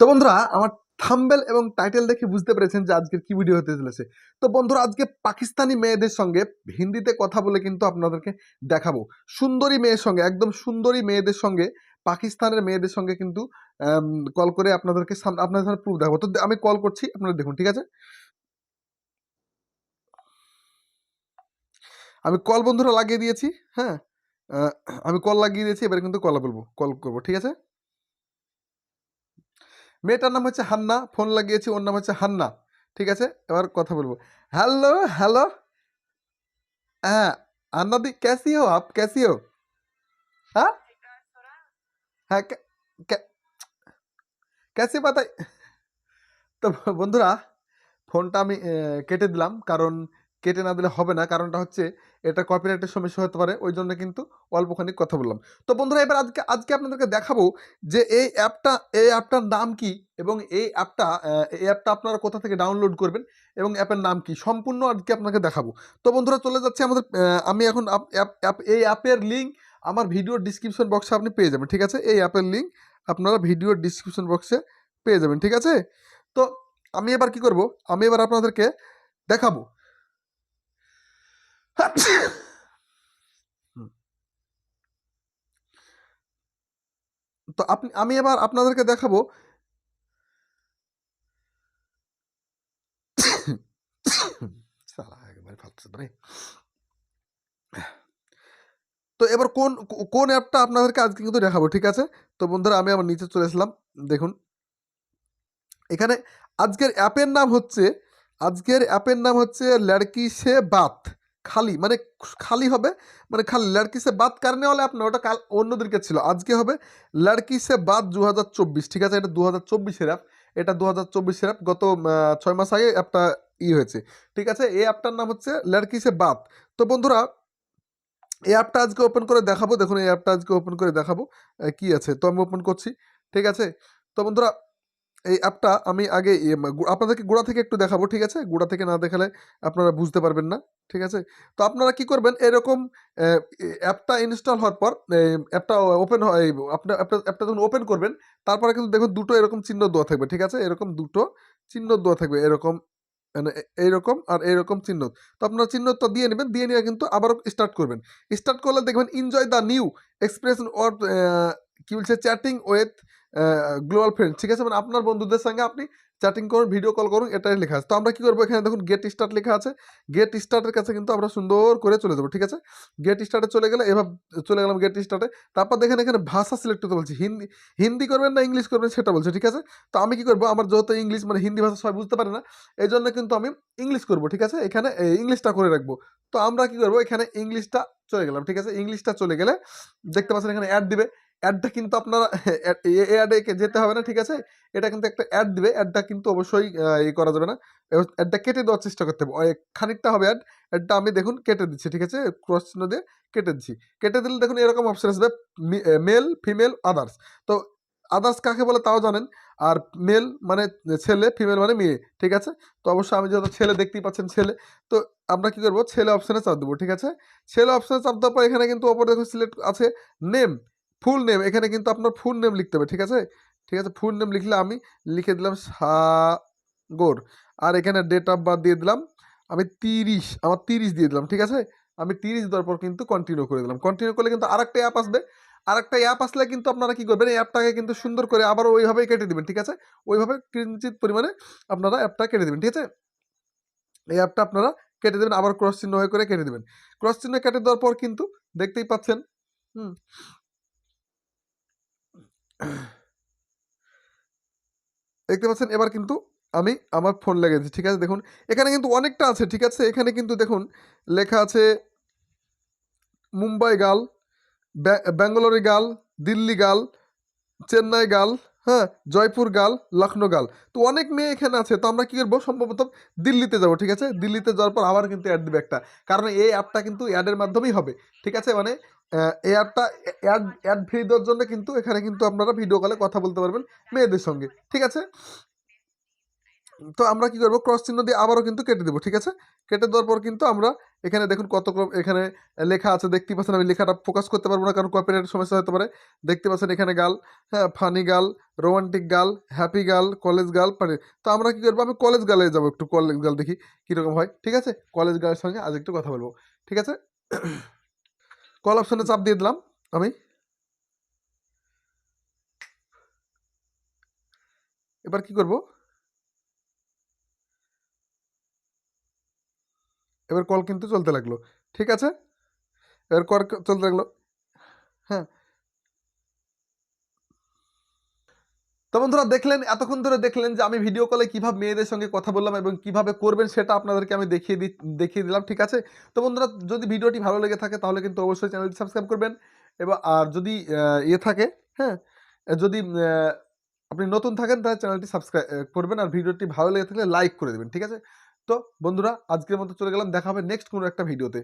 তো বন্ধুরা, আমার থাম্বেল এবং টাইটেল দেখে বুঝতে পেরেছেন যে আজকের কি ভিডিও হতে চলেছে। তো বন্ধুরা, আজকে পাকিস্তানি মেয়েদের সঙ্গে হিন্দিতে কথা বলে কিন্তু আপনাদেরকে দেখাবো। সুন্দরী মেয়ের সঙ্গে, একদম সুন্দরী মেয়েদের সঙ্গে, পাকিস্তানের মেয়েদের সঙ্গে কিন্তু কল করে আপনাদেরকে আপনাদের সামনে প্রুফ দেখাবো। তো আমি কল করছি, আপনারা দেখুন, ঠিক আছে? আমি কল বন্ধুরা লাগিয়ে দিয়েছি হ্যাঁ? আমি কল লাগিয়ে দিয়েছি, এবারে কিন্তু কল বলব কল করব, ঠিক আছে? মেয়েটার নাম হচ্ছে হান্না, ফোন লাগিয়েছি, ওর নাম হচ্ছে হান্না। ঠিক আছে? এবার কথা বলব। Hello hello? হ্যাঁ হান্না দি, ক্যাসি হো আপ? ক্যাসি হো? হ্যাঁ? হ্যাঁ ক্যাসি পাতাই তো বন্ধুরা, ফোনটা আমি কেটে দিলাম। কারণ কেটে না দিলে হবে না। কারণটা হচ্ছে এটা কপিরাইটের সমস্যা হতে পারে। ওই জন্য কিন্তু অল্পখানি কথা বললাম। তো বন্ধুরা, এবার আজকে আজকে আপনাদেরকে দেখাবো যে এই অ্যাপটা, এই অ্যাপটার নাম কি এবং এই অ্যাপটা এই অ্যাপটা আপনারা কোথা থেকে ডাউনলোড করবেন এবং অ্যাপের নাম কি সম্পূর্ণ আজকে আপনাকে দেখাবো। তো বন্ধুরা, চলে যাচ্ছে আমাদের আমি এখন অ্যাপ- এই অ্যাপের লিঙ্ক আমার ভিডিওর ডিসক্রিপশন বক্সে আপনি পেয়ে যাবেন, ঠিক আছে? এই অ্যাপের লিঙ্ক আপনারা ভিডিওর ডিসক্রিপশন বক্সে পেয়ে যাবেন, ঠিক আছে? তো আমি এবার কি করব? আমি এবার আপনাদেরকে দেখাবো। তো আপনি, আমি এবার আপনাদেরকে দেখাবো। তো এবার কোন কোন অ্যাপটা আপনাদেরকে আজকে কিন্তু দেখাবো, ঠিক আছে? তো বন্ধুরা, আমি আমার নিচে চলে আসলাম দেখুন। এখানে আজকের অ্যাপের নাম হচ্ছে, আজকের অ্যাপের নাম হচ্ছে লড়কি সে বাত। খালি মানে খালি হবে? মানে খালি লড়কি সে বাত কারণে হলে আপনার, ওটা কাল অন্যদেরকে ছিল। আজকে হবে লড়কি সে বাত দু ঠিক আছে? এটা দু হাজার চব্বিশের অ্যাপ এটা দু হাজার চব্বিশের অ্যাপ গত ছয় মাস আগে অ্যাপটা ই হয়েছে, ঠিক আছে? এই অ্যাপটার নাম হচ্ছে লড়কি সে বাত তো বন্ধুরা, এই অ্যাপটা আজকে ওপেন করে দেখাবো। দেখুন, এই অ্যাপটা আজকে ওপেন করে দেখাবো কি আছে? তো আমি ওপেন করছি, ঠিক আছে? তো বন্ধুরা এই অ্যাপটা আমি আগে ইয়ে, আপনাদেরকে গোড়া থেকে একটু দেখাবো ঠিক আছে? গোড়া থেকে না দেখালে আপনারা বুঝতে পারবেন না ঠিক আছে? তো আপনারা কি করবেন এরকম অ্যাপটা ইনস্টল হওয়ার পর অ্যাপটা ওপেন হয় আপনার অ্যাপটা যখন ওপেন করবেন তারপরে কিন্তু দেখুন দুটো এরকম চিহ্ন দেওয়া থাকবে ঠিক আছে? এরকম দুটো চিহ্ন দেওয়া থাকবে এরকম মানে এইরকম আর এইরকম চিহ্ন। তো আপনারা চিহ্নটা দিয়ে নেবেন দিয়ে নিয়ে কিন্তু আবারও স্টার্ট করবেন। স্টার্ট করলে দেখবেন enjoy the new expression or কি বলছে? চ্যাটিং উইথ গ্লোবাল ফ্রেন্ড ঠিক আছে? মানে আপনার বন্ধুদের সঙ্গে আপনি চ্যাটিং করুন ভিডিও কল করুন, এটাই লেখা আছে। তো আমরা কি করব? এখানে দেখুন গেট স্টার্ট লেখা আছে। গেট স্টার্টের কাছে কিন্তু আমরা সুন্দর করে চলে যাব, ঠিক আছে? গেট স্টার্টে চলে গেলে, এভাবে চলে গেলাম গেট স্টার্টে তারপর দেখেন, এখানে ভাষা সিলেক্ট করতে বলছি। হিন্দি হিন্দি করবেন না ইংলিশ করবেন সেটা বলছে, ঠিক আছে? তো আমি কি করব? আমার যেহেতু ইংলিশ মানে হিন্দি ভাষা সবাই বুঝতে পারে না এই জন্য কিন্তু আমি ইংলিশ করব, ঠিক আছে? এখানে ইংলিশটা করে রাখব। তো আমরা কি করব? এখানে ইংলিশটা চলে গেলাম, ঠিক আছে? ইংলিশটা চলে গেলে দেখতে পাচ্ছেন এখানে অ্যাড দিবে। অ্যাডটা কিন্তু আপনারা অ্যাডে যেতে হবে না, ঠিক আছে? এটা কিন্তু একটা অ্যাড দিবে অ্যাডটা কিন্তু অবশ্যই ই করা যাবে না। অ্যাডটা কেটে দেওয়ার চেষ্টা করতে হবে। খানিকটা হবে অ্যাড অ্যাডটা আমি দেখুন কেটে দিচ্ছি, ঠিক আছে? ক্রস চিহ্ন দিয়ে কেটে দিচ্ছি। কেটে দিলে দেখুন এরকম অপশান আসবে মেল ফিমেল আদার্স তো আদার্স কাকে বলে তাও জানেন। আর মেল মানে ছেলে ফিমেল মানে মেয়ে, ঠিক আছে? তো অবশ্যই আমি যেহেতু ছেলে দেখতেই পাচ্ছেন ছেলে, তো আমরা কি করব? ছেলে অপশানে চাপ দেবো, ঠিক আছে? ছেলে অপশানে চাপ দেওয়ার পর এখানে কিন্তু ওপরে দেখুন সিলেক্ট আছে নেম ফুল নেম এখানে কিন্তু আপনার ফুল নেম লিখতে হবে, ঠিক আছে? ঠিক আছে ফুল নেম লিখলে আমি লিখে দিলাম সাগর, আর এখানে ডেট অফ বার্থ দিয়ে দিলাম, আমি তিরিশ, আমার তিরিশ দিয়ে দিলাম, ঠিক আছে? আমি তিরিশ দেওয়ার পর কিন্তু কন্টিনিউ করে দিলাম। কন্টিনিউ করলে কিন্তু আরেকটা অ্যাপ আসবে, আরেকটা অ্যাপ আসলে কিন্তু আপনারা কী করবেন, এই অ্যাপটাকে কিন্তু সুন্দর করে আবার ওইভাবেই কেটে দিবেন, ঠিক আছে? ওইভাবে কিঞ্চিত পরিমাণে আপনারা অ্যাপটা কেটে দিবেন, ঠিক আছে? এই অ্যাপটা আপনারা কেটে দেবেন, আবার ক্রস চিহ্ন হয়ে করে কেটে দেবেন। ক্রস চিহ্ন কেটে দেওয়ার পর কিন্তু দেখতেই পাচ্ছেন, হুম দেখতে পাচ্ছেন, এবার কিন্তু আমি আমার ফোন লেগেছি ঠিক আছে? দেখুন, এখানে কিন্তু অনেকটা আছে, ঠিক আছে? এখানে কিন্তু দেখুন, লেখা আছে, মুম্বাই গাল ব্যাঙ্গালোরি গাল, দিল্লি গাল, চেন্নাই গাল হ্যাঁ? জয়পুর গাল লখনৌ গাল। তো অনেক মেয়ে এখানে আছে, তো আমরা কী করব? সম্ভবত দিল্লিতে যাব, ঠিক আছে? দিল্লিতে যাওয়ার পর আবার কিন্তু অ্যাড দিবে একটা। কারণ এই অ্যাপটা কিন্তু অ্যাডের মাধ্যমেই হবে, ঠিক আছে? মানে এই অ্যাপটা অ্যাড অ্যাড ফ্রি দেওয়ার জন্য কিন্তু এখানে কিন্তু আপনারা ভিডিও কলে কথা বলতে পারবেন মেয়েদের সঙ্গে, ঠিক আছে? তো আমরা কি করব? ক্রস চিহ্ন দিয়ে আবারও কিন্তু কেটে দেবো, ঠিক আছে? কেটে দেওয়ার পর কিন্তু আমরা এখানে দেখুন কত এখানে লেখা আছে দেখতে পাচ্ছেন আমি লেখাটা ফোকাস করতে পারব না, কারণ কপিরাইট সমস্যা হতে পারে। দেখতে পাচ্ছেন এখানে গাল হ্যাঁ ফানি গাল রোমান্টিক গাল হ্যাপি গাল কলেজ গাল মানে তো আমরা কি করব? আমি কলেজ গালে যাব একটু কলেজ গাল দেখি কীরকম হয়, ঠিক আছে? কলেজ গালের সঙ্গে আজ একটু কথা বলব, ঠিক আছে? কল অপশনে চাপ দিয়ে দিলাম, আমি। এবার কি করব? এবার কল কিন্তু চলতে লাগল, ঠিক আছে? এবার কল চলতে লাগল। হ্যাঁ তো বন্ধুরা দেখলেন, এতক্ষণ ধরে দেখলেন যে আমি ভিডিও কলে কীভাবে মেয়েদের সঙ্গে কথা বললাম এবং কীভাবে করবেন সেটা আপনাদেরকে আমি দেখিয়ে দি দেখিয়ে দিলাম, ঠিক আছে? তো বন্ধুরা, যদি ভিডিওটি ভালো লেগে থাকে তাহলে কিন্তু অবশ্যই চ্যানেলটি সাবস্ক্রাইব করবেন এবং আর যদি ইয়ে থাকে হ্যাঁ যদি আপনি নতুন থাকেন তাহলে চ্যানেলটি সাবস্ক্রাইব করবেন আর ভিডিওটি ভালো লেগে থাকলে লাইক করে দেবেন, ঠিক আছে? তো বন্ধুরা, আজকের মতো চলে গেলাম, দেখা হবে নেক্সট কোনো একটা ভিডিওতে